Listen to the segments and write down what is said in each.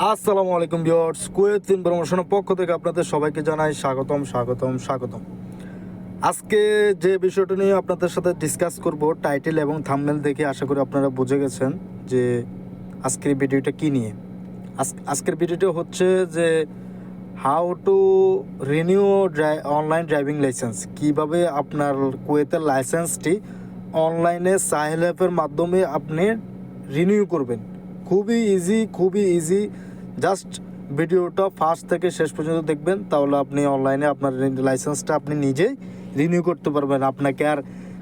আসসালামু আলাইকুম viewers, Kuwait ইনফরমেশনের পক্ষ থেকে আপনাদের সবাইকে জানাই স্বাগতম স্বাগতম স্বাগতম। আজকে যে বিষয়টা নিয়ে আপনাদের সাথে ডিসকাস করব টাইটেল এবং থাম্বনেল দেখে আশা করি আপনারা বুঝে গেছেন যে আজকের ভিডিওটা কি নিয়ে। আজ- আজকের ভিডিওটা হচ্ছে যে how to renew online driving licence কীভাবে আপনার কুয়েতের লাইসেন্সটি অনলাইনে সাহেল অ্যাপের মাধ্যমে আপনি রিনিউ করবেন। খুবই ইজি খুবই ইজি জাস্ট ভিডিওটা ফার্স্ট থেকে শেষ পর্যন্ত দেখবেন, তাহলে আপনি অনলাইনে আপনার লাইসেন্সটা আপনি নিজেই রিনিউ করতে পারবেন। আপনাকে আর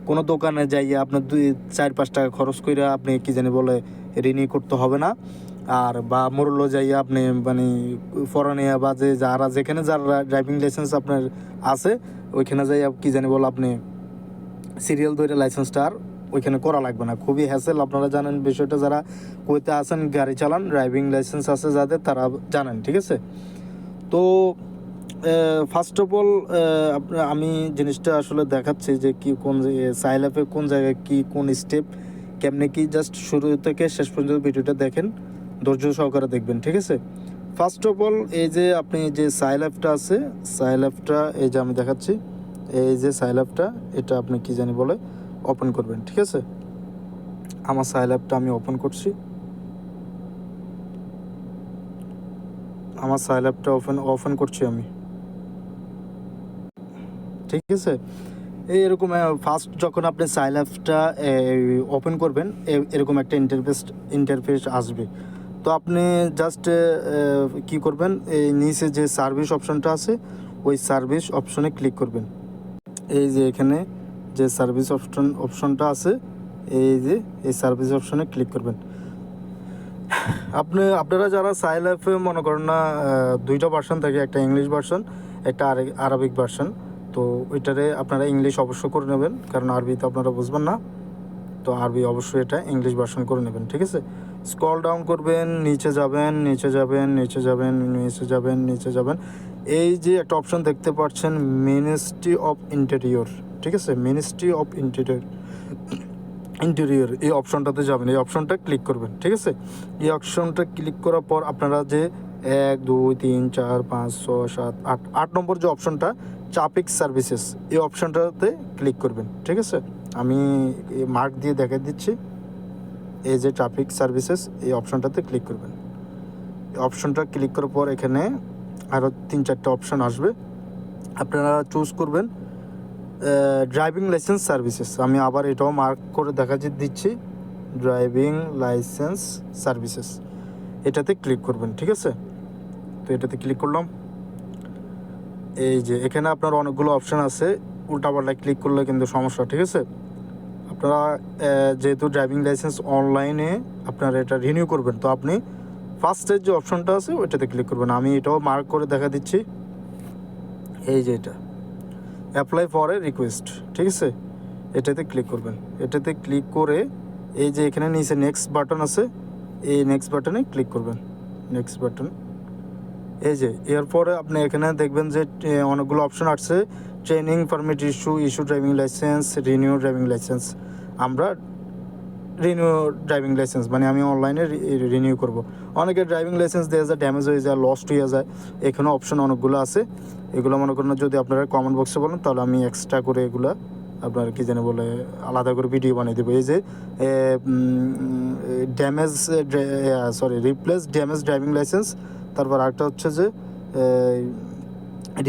কোনো দোকানে যাইয়ে আপনার দুই, চার, পাঁচ টাকা খরচ করে আপনি কি জানি বলে রিনিউ করতে হবে না। আর বা মোরলো যাইয়ে আপনি মানে ফরানিয়া বা যে যারা, যেখানে যার ড্রাইভিং লাইসেন্স আপনার আছে, ওইখানে যাই কী জানি বলে আপনি সিরিয়াল ধরে লাইসেন্সটা আর ওইখানে করা লাগবে না। খুবই হ্যাসেল আপনারা জানেন বিষয়টা, যারা কুয়েতে আছেন, গাড়ি চালান ড্রাইভিং লাইসেন্স আছে যাদের, তারা জানেন, ঠিক আছে? তো ফার্স্ট অফ অল আমি জিনিসটা আসলে দেখাচ্ছি যে কি কোন সাইল অ্যাপে কোন জায়গায় কি, কোন স্টেপ কেমনে কি জাস্ট শুরু থেকে শেষ পর্যন্ত ভিডিওটা দেখেন, ধৈর্য সহকারে দেখবেন, ঠিক আছে? ফার্স্ট অফ অল এই যে আপনি যে সাইল অ্যাপটা আছে সাইল অ্যাপটা এই যে আমি দেখাচ্ছি, এই যে সাইল অ্যাপটা এটা আপনি কি জানি বলে ওপেন করবেন, ঠিক আছে? আমার সাইল অ্যাপটা আমি ওপেন করছি। আমার সাইল অ্যাপটা ওপেন ওপেন করছি আমি। ঠিক আছে? এই এরকম ফার্স্ট যখন আপনি সাইল অ্যাপটা ওপেন করবেন এরকম একটা ইন্টারফেস ইন্টারফেস আসবে। তো আপনি জাস্ট কি করবেন, এই নিচে যে সার্ভিস অপশনটা আছে, ওই সার্ভিস অপশনে ক্লিক করবেন। এই যে এখানে যে সার্ভিস অপশন, অপশনটা আছে, এই যে, এই সার্ভিস অপশনে ক্লিক করবেন। আপনি, আপনারা যারা সাইল অ্যাপে মনে করেন না দুইটা ভার্সন থাকে, একটা ইংলিশ ভার্সন একটা আরবিক ভার্সন তো ওইটারে আপনারা ইংলিশ অবশ্য করে নেবেন, কারণ আরবি তো আপনারা বুঝবেন না। তো আরবি অবশ্যই এটা ইংলিশ ভার্সন করে নেবেন, ঠিক আছে? স্কল ডাউন করবেন, নিচে যাবেন নিচে যাবেন নিচে যাবেন নিচে যাবেন নিচে যাবেন। এই যে একটা অপশন দেখতে পাচ্ছেন মিনিস্ট্রি অফ ইন্টেরিয়র ঠিক আছে? মিনিস্ট্রি অফ ইন্টেরিয়র ইন্টেরিয়র এই অপশনটাতে যাবেন। এই অপশনটা ক্লিক করবেন, ঠিক আছে? এই অপশনটা ক্লিক করার পর আপনারা যে এক, দুই, তিন, চার, পাঁচ ছ সাত, আট আট নম্বর যে অপশনটা চাপিক সার্ভিসেস এই অপশনটাতে ক্লিক করবেন, ঠিক আছে? আমি মার্ক দিয়ে দেখা দিচ্ছি। এই যে ট্রাফিক সার্ভিসেস এই অপশনটাতে ক্লিক করবেন। অপশনটা ক্লিক করার পর এখানে আরও তিন চারটে অপশন আসবে। আপনারা চুজ করবেন ড্রাইভিং লাইসেন্স সার্ভিসেস আমি আবার এটাও মার্ক করে দেখা দিচ্ছি ড্রাইভিং লাইসেন্স সার্ভিসেস এটাতে ক্লিক করবেন, ঠিক আছে? তো এটাতে ক্লিক করলাম। এই যে, এখানে আপনার অনেকগুলো অপশান আছে। উল্টাপাল্টা ক্লিক করলে কিন্তু সমস্যা, ঠিক আছে? আপনারা যেহেতু ড্রাইভিং লাইসেন্স অনলাইনে আপনারা এটা রিনিউ করবেন, তো আপনি ফার্স্টের যে অপশনটা আছে, ওইটাতে ক্লিক করবেন। আমি এটাও মার্ক করে দেখা দিচ্ছি। এই যে এটা। অ্যাপ্লাই ফর এ রিকোয়েস্ট ঠিক আছে? এটাতে ক্লিক করবেন। এটাতে ক্লিক করে এই যে এখানে নিচে নেক্সট বাটন আছে, এই নেক্সট বাটনে ক্লিক করবেন। নেক্সট বাটন এই যে, এরপরে আপনি এখানে দেখবেন যে অনেকগুলো অপশন আসছে। Training permit issue issue driving licence renew driving licence আমরা রিনিউ ড্রাইভিং লাইসেন্স মানে আমি অনলাইনে রিনিউ করব। অনেকে ড্রাইভিং লাইসেন্স দেওয়া যায় ড্যামেজ হয়ে যায় লস্ট হয়ে যায় এখানে অপশন অনেকগুলো আছে। এগুলো মনে করেন যদি আপনারা কমেন্ট বক্সে বলেন, তাহলে আমি এক্সট্রা করে এগুলো আপনার কি জানে বলে, আলাদা করে ভিডিও বানিয়ে দেবো। এই যে damage sorry replace damage driving licence তারপর আরেকটা হচ্ছে যে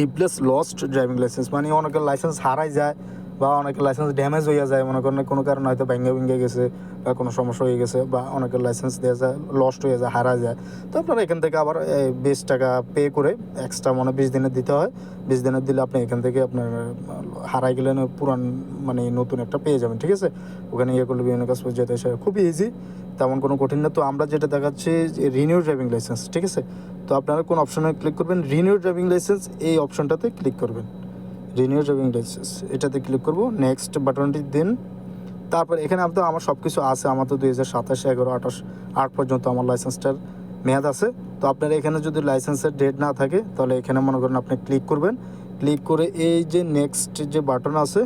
রিপ্লেস লস্ট ড্রাইভিং লাইসেন্স মানে অনেকের লাইসেন্স হারাই যায় বা অনেকের লাইসেন্স ড্যামেজ হয়ে যায়, মনে করেন কোনো কারণে হয়তো ভেঙে ভেঙে গেছে বা কোনো সমস্যা হয়ে গেছে বা অনেকের লাইসেন্স দেওয়া যায় লস্ট হয়ে যায়, হারা যায়। তো আপনারা এখান থেকে আবার বিশ টাকা পে করে এক্সট্রা মানে বিশ দিনের দিতে হয়। বিশ দিনের দিলে আপনি এখান থেকে আপনার হারাই গেলে না পুরান মানে নতুন একটা পেয়ে যাবেন, ঠিক আছে? ওখানে ইয়ে করলে বিভিন্ন কাজ যেতে আসে খুবই ইজি তেমন কোনো কঠিন না। তো আমরা যেটা দেখাচ্ছি রিনিউ ড্রাইভিং লাইসেন্স ঠিক আছে? তো আপনারা কোন অপশনে ক্লিক করবেন রিনিউ ড্রাইভিং লাইসেন্স এই অপশনটাতে ক্লিক করবেন। রিনিউ ড্রাইভিং লাইসেন্স এটাতে ক্লিক করব নেক্সট বাটনটি দিন। তারপর এখানে আপনার আমার সব কিছু আছে আমার তো দুই হাজার সাতাশ, এগারো, আঠাশ, আট পর্যন্ত আমার লাইসেন্সটার মেয়াদ আছে। তো আপনার এখানে যদি লাইসেন্সের ডেট না থাকে, তাহলে এখানে মনে করেন আপনি ক্লিক করবেন। ক্লিক করে এই যে নেক্সট যে বাটন আছে,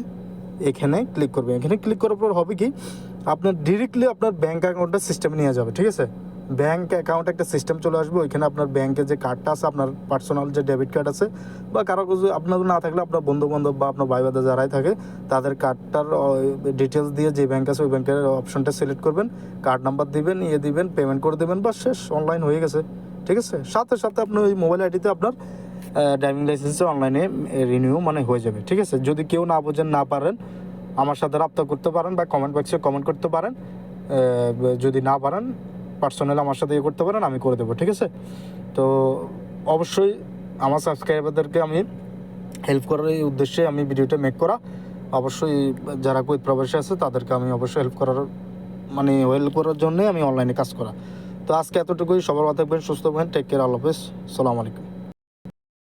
এখানে ক্লিক করবেন। এখানে ক্লিক করার পর হবে কি, আপনার ডিরেক্টলি আপনার ব্যাঙ্ক অ্যাকাউন্টটা সিস্টেমে নিয়ে যাবে, ঠিক আছে? ব্যাংক অ্যাকাউন্ট একটা সিস্টেম চলে আসবে, ওইখানে আপনার ব্যাংকে যে কার্ডটা আছে, আপনার পার্সোনাল যে ডেবিট কার্ড আছে, বা কারও কিছু আপনার না থাকলে আপনার বন্ধু বান্ধব বা আপনার ভাই বাদা যারাই থাকে, তাদের কার্ডটার ডিটেলস দিয়ে যে ব্যাংক আছে, ওই ব্যাংকের অপশনটা সিলেক্ট করবেন কার্ড নাম্বার দিবেন ইয়ে দিবেন পেমেন্ট করে দেবেন বা শেষ অনলাইন হয়ে গেছে, ঠিক আছে? সাথে সাথে আপনি ওই মোবাইল আইডিতে আপনার ড্রাইভিং লাইসেন্সে অনলাইনে রিনিউ মানে হয়ে যাবে, ঠিক আছে? যদি কেউ না বোঝেন, না পারেন, আমার সাথে রাপ্তা করতে পারেন বা কমেন্ট বক্সে কমেন্ট করতে পারেন যদি না পারেন পার্সোনালি আমার সাথে ইয়ে করতে পারেন, আমি করে দেবো, ঠিক আছে? তো অবশ্যই আমার সাবস্ক্রাইবারদেরকে আমি হেল্প করার এই উদ্দেশ্যে আমি ভিডিওটা মেক করা। অবশ্যই যারা কুইত প্রবাসী আছে, তাদেরকে আমি অবশ্যই হেল্প করার মানে হেল্প করার জন্যই আমি অনলাইনে কাজ করা। তো আজকে এতটুকুই সবার থাকবেন, সুস্থ হবেন টেক কেয়ার আল্লাহ হাফিজ, সালাম আলাইকুম।